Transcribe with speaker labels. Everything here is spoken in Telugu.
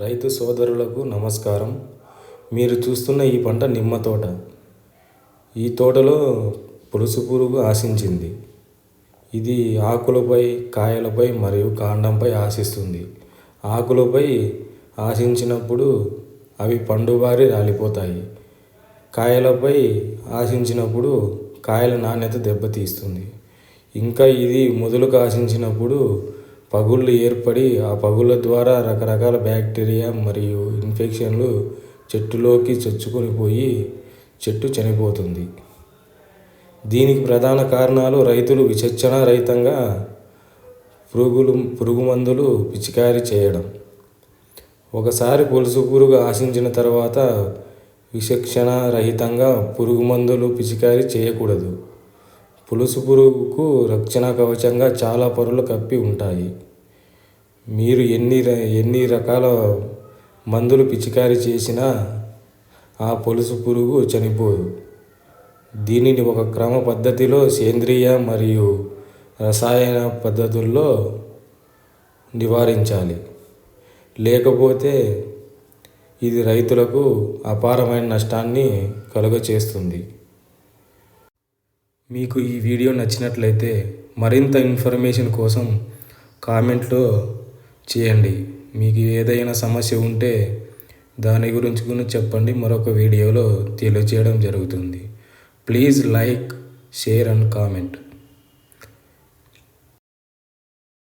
Speaker 1: రైతు సోదరులకు నమస్కారం. మీరు చూస్తున్న ఈ పంట నిమ్మ తోట. ఈ తోటలో పులుసు పురుగు ఆశించింది. ఇది ఆకులపై కాయలపై మరియు కాండంపై ఆశిస్తుంది. ఆకులపై ఆశించినప్పుడు అవి పండుబారి రాలిపోతాయి. కాయలపై ఆశించినప్పుడు కాయల నాణ్యత దెబ్బతీస్తుంది. ఇంకా ఇది మొదలుకు ఆశించినప్పుడు పగుళ్ళు ఏర్పడి ఆ పగుళ్ళ ద్వారా రకరకాల బ్యాక్టీరియా మరియు ఇన్ఫెక్షన్లు చెట్టులోకి చొచ్చుకొని పోయి చెట్టు చనిపోతుంది. దీనికి ప్రధాన కారణాలు రైతులు విచక్షణ రహితంగా పురుగులు పురుగు మందులు పిచికారీ చేయడం. ఒకసారి పులుసు పురుగు ఆశించిన తర్వాత విచక్షణ రహితంగా పురుగు మందులు పిచికారీ చేయకూడదు. పులుసు పురుగుకు రక్షణ కవచంగా చాలా పొరలు కప్పి ఉంటాయి. మీరు ఎన్ని ఎన్ని రకాల మందులు పిచికారీ చేసినా ఆ పులుసు పురుగు చనిపోదు. దీనిని ఒక క్రమ పద్ధతిలో సేంద్రియ మరియు రసాయన పద్ధతుల్లో నివారించాలి. లేకపోతే ఇది రైతులకు అపారమైన నష్టాన్ని కలుగచేస్తుంది. మీకు ఈ వీడియో నచ్చినట్లయితే మరింత ఇన్ఫర్మేషన్ కోసం కామెంట్లో చేయండి. మీకు ఏదైనా సమస్య ఉంటే దాని గురించి కూడా చెప్పండి. మరొక వీడియోలో తెలియజేయడం జరుగుతుంది. Please like share and comment.